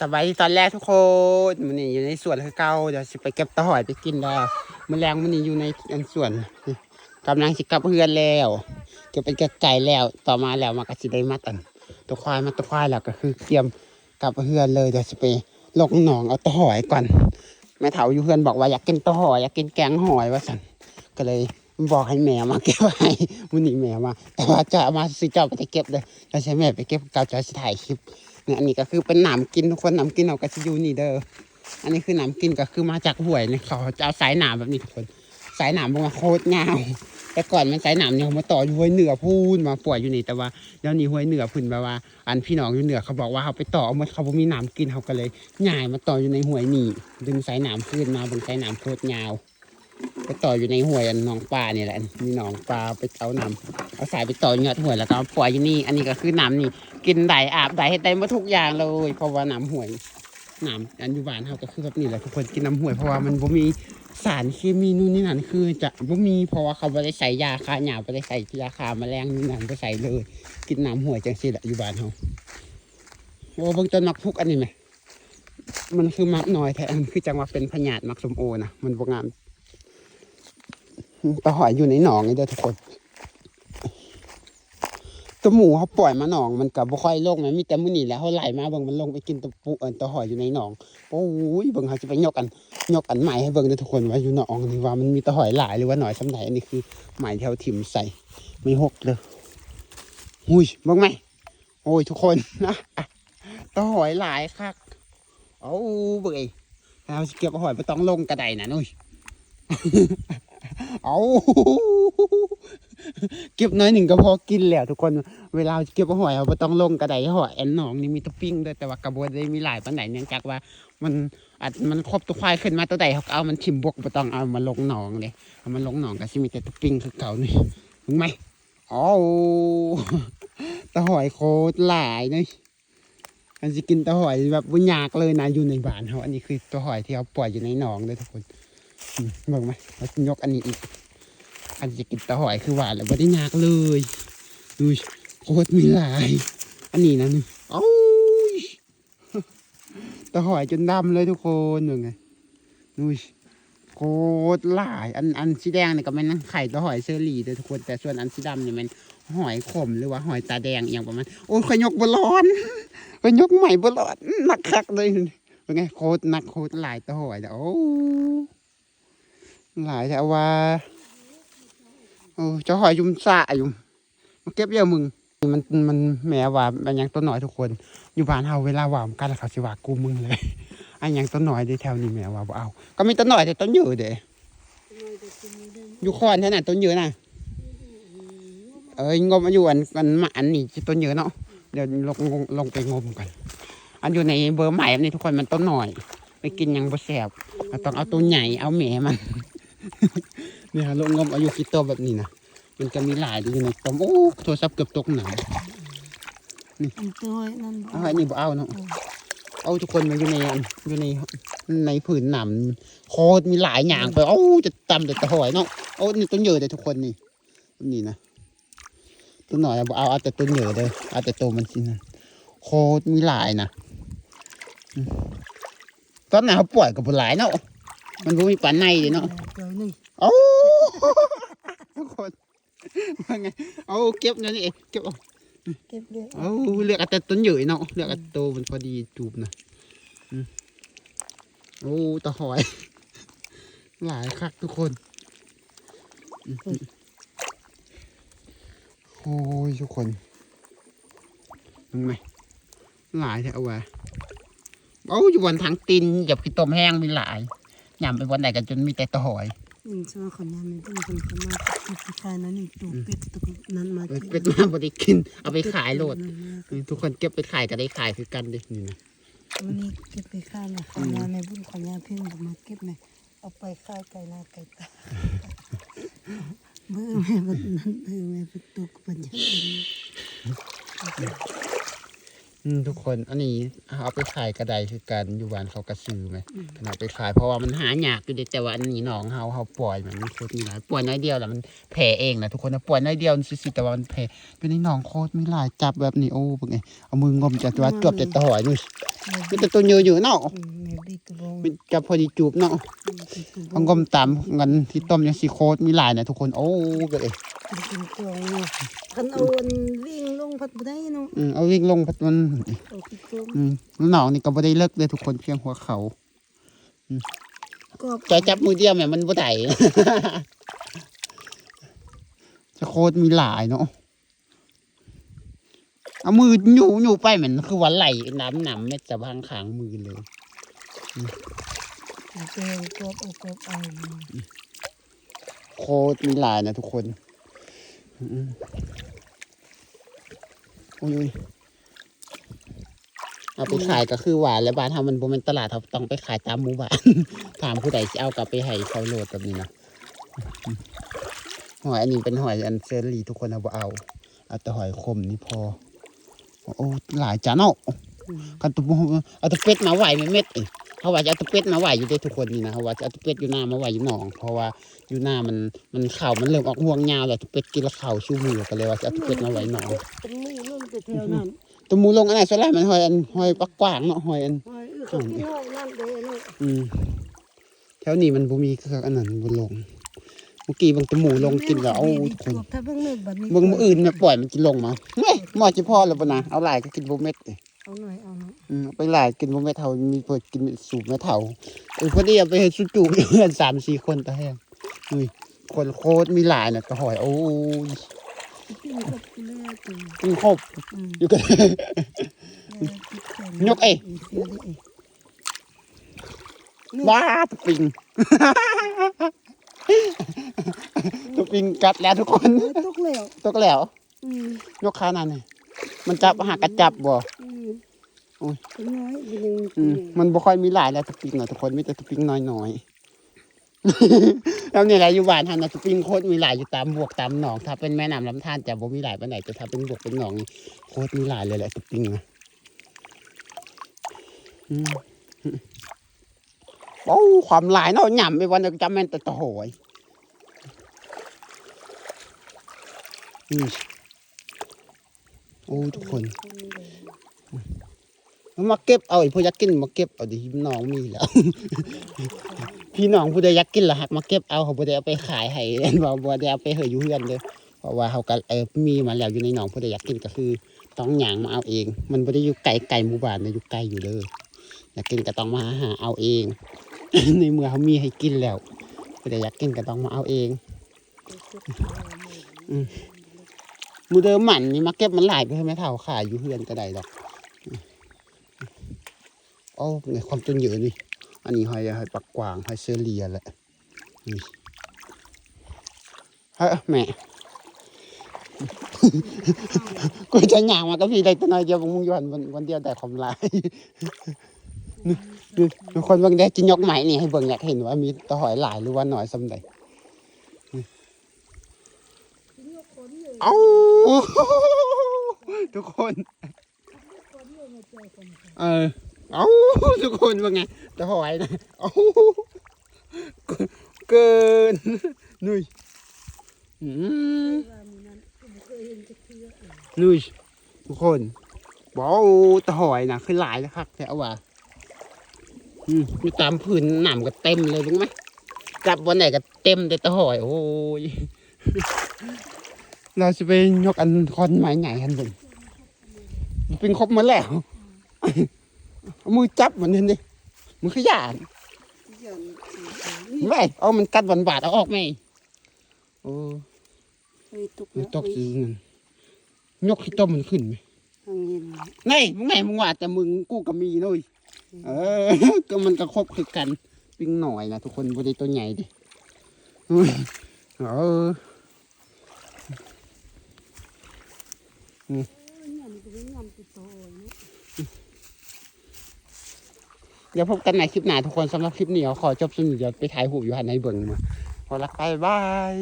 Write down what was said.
สบายดีตอนแรกทุกคนมันนี่อยู่ในสวนคือเก่าเดี๋ยวสิไปเก็บตะหอยไปกินแล้วมันแรงมันนี่อยู่ในอันสวนกำลังสิกลับเพื่อนแล้วเก็บเป็นไก่แล้วต่อมาแล้วมากระสิได้มัดอันตัวควายมาตัวควายแล้วก็คือเตรียมกลับเพื่อนเลยเดี๋ยวสิไปลงหนองเอาตะหอยก่อนแม่เฒ่าอยู่เพื่อนบอกว่าอยากกินตะหอยอยากกินแกงหอยว่าสันก็เลยบอกให้แม่มาเก็บให้มันนี่แม่มา แต่ว่าจะเอามาสิเจ้าไปเก็บเลยจะใช้แม่ไปเก็บเกาจะถ่ายคลิป เนี่ยอันนี้ก็คือเป็นหนามกินทุกคนหนามกินเอากระชิอยูนี่เด้ออันนี้คือหนามกินก็คือมาจากห้วยเนี่ยเขาจะเอาสายหนามแบบนี้ทุกคน สายหนามมาโคตรยาวแต่ก่อนมันสายหนามเนี่ยมาต่ออยู่ห้วยเหนือพูนมาป่วยอยู่นี่แต่ว่าเดี๋ยวนี้ห้วยเหนือพุ่นแบบว่า อันพี่น้องอยู่เหนือเขาบอกว่าเขาไปต่อเอามาเขาบ่มีหนามกินเขาก็เลยย้ายมาต่ออยู่ในห้วยนี่ดึงสายหนามขึ้นมาบนสายหนามโคตรยาว ไปต่ออยู่ในห้วยอันหนองปลาเนี่ยแหละมีหนองปลาไปเอาน้ำเอาสายไปต่ออยู่ในห้วยแล้วก็ปล่อยอยู่นี่ อันนี้ก็คือน้ำนี่ กินได้อาบได้เฮ็ดได้หมาทุกอย่างเลยเพราะว่าน้ำห่วยน้ำอันอยู่บ้านเฮาก็คือแบบนี้แหละทุกคนกินน้ำห่วยเพราะว่ามันบ่มีสารเคมีนู่นนี่นั่นคือ จะบ่มีเพราะว่าเขาบ่ได้ใส่ยาฆ่าหญ้าบ่ได้ใส่ยาฆ่าแมลงนี่นั่นบ่ใส่เลย กินน้ำห่วยจังซี่แหละอยู่บ้านเฮาโอ้เบิ่งต้นมักพุกอันนี้ไหมมันคือมักน้อยแท้มันคือจังว่าเป็นพญาตมักสมโอนะมันบ่งาม ปลาหอยอยู่ในหนองนี่เด้อทุกคนตัวหมูเขาปล่อยมาหนองมันกับบ่ค่อยลงมันมีแต่มื้อนี้แหล้วเขาไหลมาเบิ่งมันลงไปกินตัวปูเอิ้นตัวหอยอยู่ในหนองโอ้ยเบิ่งเขาจะไปยกอันยกอันใหม่ให้เบิ่งเด้อทุกคนว่าอยู่หนองนี่ว่ามันมีตัวหอยหลายหรือว่าหน่อยสำไหนอันนี้คือใหม่ที่เขาถิ่มใส่ไม่หกเลยหุยเบิ่งไหมโอ้ยทุกคนนะตัวหอยหลายคักเอาเบิ่งไอ้เราสิเก็บหอยบ่ต้องลงกระไดนะนุ้ย เอาเก็บน้อยหนึ่งก็พอกินแล้วทุกคน เวลาเก็บหอยเราต้องลงกระไดหอยแอนหนองนี่มีตัวปิ้งด้วยแต่ว่ากระบวนได้มีหลายปันไหนเนื่องจากว่า มันอาจมันครบตัวควายขึ้นมาตัวใดเขาเอามันทิมบกบ่ต้องเอามาลงหนองเลยเอามันลงหนองก็สิมีแต่ตัวปิ้งคือเก่านี่ถึงไหมอ๋อตะหอยโคตรหลายเลยอันสิกินตะหอยแบบบุญยากเลยนะอยู่ในบ้านเขาอันนี้คือตะหอยที่เขาปล่อยอยู่ในหนองเลยทุกคน เบิ่งไหมเรายกอันนี้อีก อันจะกินตะหอยคือหวานแล้วไม่ได้ยากเลยดูโคตรมีหลาย อันนี้นะนี่โอ้ยตะหอยจนดำเลยทุกคนหนึ่งไงดูโคตรหลาย อันอันสีแดงเนี่ยก็เป็นไข่ตะหอยเชอรี่เลยทุกคนแต่ส่วนอันสีดำเนี่ยมันหอยขมหรือว่าหอยตาแดงอย่างประมาณโอ้ยขยกบอลอนขยกใหม่บอลอนหนักคักเลยเป็นไงโคตรหนักโคตรหลายตะหอยแต่โอ้ หลายแต่ว่าโอ้เจ้าหอยยุมสะยุมมาเก็บเยอะมึง มันมันแหมว่าอันยังตัวหน่อยทุกคน อยู่บ้านเฮาเวลาว่ามันกันแล้วเขาสิว่ากูมึงเลยอันยังตัวหน่อยได้แถวนี้แหมว่าบ่เอา ก็มีตัวหน่อยแต่ต้นเยอะเด้อยู่คอนเท่นั้นต้นเยอะน่ะเอ้ยงมมอยู่อันอันมาอันนี้ต้นเยอะเนาะเดี๋ยวลงลงไปงมกันอันอยู่ในเบอร์ใหม่อันนี้ทุกคนมันต้นหน่อย ไปกินยังบ่แซ่บต้องเอาตัวใหญ่เอาแหมมัน เนี่ยลงงมอายุคิดตัวแบบนี้นะมันจะมีหลายอยู่ในตมโอ้โทรศัพท์เกือบตกหนังอันตัวนั่นเอาอันนี้บ่เอาเนาะเอาทุกคนมาอยู่ในอันอยู่ในในผืนหนำโคตรมีหลายอย่างไปโอ้จะตำแต่ตะหอยเนาะโอ้นี่ต้นเหยอะเลยทุกคนนี่นี่นะตัวหน่อยบ่เอาเอาแต่ต้นเหยอะเลยเอาแต่ตัวมันสินะโคตรมีหลายนะอืมตอนไหนเขาปล่อยกับบุหลายเนาะ มันรู้มีปานในเลยเนาะเดี๋ยวนี่โอ้ทุกคนว่าไงเอาเก็บนั่นเองเก็บเอาเก็บเลือดเอาเลือกเอาแต่ต้นเหยอะเนาะเลือกเอาตัวมันพอดีจูบนะอืมโอ้ตะหอย หลายคักทุกคนอืมโอ้ยทุกคนมึงไหมหลายแท้เอาไว้โอ้อยู่บนทางตีนหยับขี้ต้มแห้งมีหลาย ยำไปวันไหนกันจนมีแต่ตะหอยมันชอบขยำมันเป็นคนขมาติดคายนั่นนี่ตัวเป็ดตัวนั้นมาเออเป็ดมาบริกิน เอาไปขายโหลดเออทุกคนเก็บไปขายก็ได้ขายคือกันเด็นี่นะวันนี้เก็บไปขายนะขยำในบุญขยำเพิ่งมาเก็บไหมเอาไปขายไก่นาไก่ตาเมื่อแม่บัดนั้นเออแม่บัดตกบัดยัง อืมทุกคนอันนี้เอาไปขายกระไดคือกันอยู่บ้านเขากระซื้อไหมขนาดไปขายเพราะว่ามันหายากอยู่เด้แต่ว่าอันนี้น้องเฮาเฮาปล่อยมันมันโคตรมีหลายปล่อยน้อยเดียวแหละมันแผ่เองนะทุกคนนะปล่อยน้อยเดียวสิๆแต่ว่ามันแผ่เป็นนี่น้องโคตรมีหลายจับแบบนี้โอ้เป็นไงเอามืองมจับตัวจวบจะต่อยนู่นเป็นแต่ตัวเยอะอยู่เนาะอืมแม่ดีกระบองมันจะพอดีจูบเนาะเอางมตามกันที่ต้มยังสีโคตรมีหลายนะทุกคนโอ้เป็นไง กินกองคันเอาอันวิ่งลงพัดบ่ได้เนาะอืมเอาวิ่งลงพัดมันเอาขี้โกงอืมแล้วน้องนี่ก็บ่ได้เลิกเลยทุกคนเพียงหัวเขาก็จอยจับมือเดียวแม่มันบ่ได้จะโคตรมีหลายเนาะเอามือหนูหนูไปเหมือนคือวันไหลน้ำหนำเม็ดจะบางขางมือเลยเอาไปเอกบเอากบเอาโคตรมีหลายนะทุกคน อืมอุ้ยเอาไปขายก็คือหวานแล้วบ้านทำมันบ่เป็นตลาดเขาต้องไปขายตามหมู่บ้าน ถามผู้ใดจะเอากลับไปให้เขาโหลดแบบนี้นะหอยอันนี้เป็นหอยอันเซอรี่ทุกคนเอาบ่เอาเอาแต่หอยคมนี่พอ โอ้หลายจานเนาะอืมกันตุบเอาตะเป็ดมาไหวไม่เม็ดเอ้ย เขาว่าจะเอาตะเป็ดมาไหวอยู่ได้ทุกคนนี่นะเขาว่าจะเอาตะเป็ดอยู่หน้ามาไหวอยู่หนอง เพราะว่าอยู่หน้ามันมันเข่ามันเริ่มออกห่วงยาวแล้วตะเป็ดกินแล้วเข่าชูมือก็เลยว่าจะเอาตะเป็ดมาไหวหนองเป็นมือลงไปแถวนั้นตัวหมูลงอันไหนส่วนแรกมันหอยอันหอยปักกว้างเนาะหอยอันหอยเออเขากินหอยนั่นเด้อเนาะอืมแถวนี้มันบ่มีคืออันนั้นบ่ลงเมื่อกี้บางตัวหมูลงกินแล้วเอาทุกคนถ้าเบิ่งในบัดนี้เบิ่งมื้ออื่นเนี่ยปล่อยมันกินลงมาเฮ้ยหมอจิพอแล้วบ่นะเอาหลายก็กินบ่เม็ดเอ้ย เอาหน่อยเอาหน่อยอืมเอาไปหลายกินบ่แม่เท่ามีเปิดกินสูบแม่เท่าเออพอดีเอาไปให้สุจูอยู่เพื่อนสามสี่คนตาแห้งอุ้ยคนโคตรมีหลายน่ะกระหอยโอ้ยกินกับเลือดตัวกินครบอืมอยู่กัน ยกเอ้ยเสียดิเอ้ยว้าตะปิงตะปิงกัดแล้วทุกคนเอ้ยตกแล้วตกแล้ว อืม ยกขานั่นนี่มันจับหากระจับบ่ อืมโอ้ยเป็นน้อยเป็นยังอืมมันบ่ค่อยมีหลายแล้วตะปิงน่ะทุกคนมีแต่ตะปิงน้อยๆ แล้วนี่แหละอยู่บ้านท่านนะตะปิงโคตรมีหลายอยู่ตามบวกตามหนองถ้าเป็นแม่น้ำลำธารจะบ่มีหลายปานไหนแต่ถ้าเป็นบวกเป็นหนองนี่โคตรมีหลายเลยแหละตะปิงนะอืมโอ้ความหลายเนาะหย่ำไปวันนึงจำแม่นแต่ตะโหยอืมโอ้ทุกคนมั นมาเก็บเอาไอ้พวกยากกินมาเก็บเอาดิพี่น้องมีแล้ว พี่น้องผู้ใดยากกินละหักมาเก็บเอาเขาบ่ได้เอาไปขายให้บ่บ่ได้เอาไปเหยอยู่เฮือนเลยเพราะว่าเขาก็เออมีมาแล้วอยู่ในหนองผู้ใดยากกินก็คือ ต้องหยางมาเอาเอง มันบ่ได้อยู่ไกลไกลหมู่บ้านนะอยู่ไกลอยู่เด้อยากกินก็ต้องมาหาเอาเอง ในเมื่อเขามีให้กินแล้วผู้ใดอยากกินก็ต้องมาเอาเองมือเดิมหมันนี่มาเก็บมันหลายไปให้แม่เฒ่าขายอยู่เฮือนก็ได้ดอก โอ้ในความจนเยอะนี่ อันนี้หอยหอยปักกวางหอยเซอเรียแหละนี่เฮ้ยแม่กูจะหยางมากับพี่ได้ตัวน้อยเดียวมึงย้อนวันวันเดียวแต่ความลายนี่คนบิ่งได้จินยกไหมนี่ให้เบิ่งอยากเห็นว่ามีตะหอยหลายหรือว่าน้อยสำใดนี่เอ้าทุกคน เออ เอ้าทุกคนว่าไงตะหอยนะเอ้าเกินนุ้ยนุ้ยทุกคนว้าวตะหอยนะคือหลายแล้วครับแต่เอาว่าอืมมีตามพื้นหนามก็เต็มเลยรู้ไหมกลับวันไหนก็เต็มแต่ตะหอยโอ้ยเราจะไปยกอันคอนไม้ใหญ่กันบุญเป็นครบหมดแล้ว เอามือจับมันนี่ดิมันขยานไม่เอามันกัดวันบาดเอาออกไหมโอ้เฮ้ยตกมันแล้วตกสีเงินยกขี้ต้มมันขึ้นไหมทางเย็นนี่มึงไงมึงว่าแต่มึงกูก็มีนุ้ยเออ ก็มันก็ครบคือกันปิ้งหน่อยนะทุกคนบริตัวใหญ่ดิอุ้ยเออ เดี๋ยวพบกันในคลิปหน้าทุกคนสำหรับคลิปนี้ขอจบสนุกเดี๋ยวไปถ่ายหูอยู่หันในเบิ่งมาขอละไปบาย